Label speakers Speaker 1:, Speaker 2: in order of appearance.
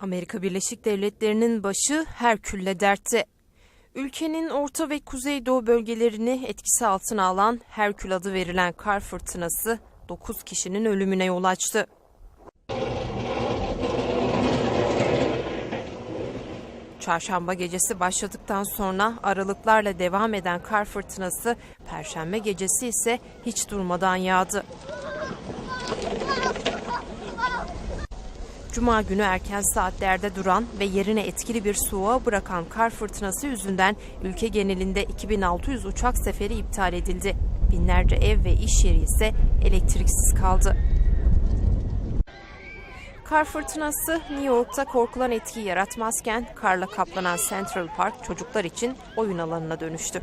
Speaker 1: Amerika Birleşik Devletleri'nin başı Herkül'le dertte. Ülkenin orta ve kuzeydoğu bölgelerini etkisi altına alan Herkül adı verilen kar fırtınası 9 kişinin ölümüne yol açtı. Çarşamba gecesi başladıktan sonra aralıklarla devam eden kar fırtınası perşembe gecesi ise hiç durmadan yağdı. Cuma günü erken saatlerde duran ve yerine etkili bir soğuğa bırakan kar fırtınası yüzünden ülke genelinde 2600 uçak seferi iptal edildi. Binlerce ev ve iş yeri ise elektriksiz kaldı. Kar fırtınası New York'ta korkulan etki yaratmazken karla kaplanan Central Park çocuklar için oyun alanına dönüştü.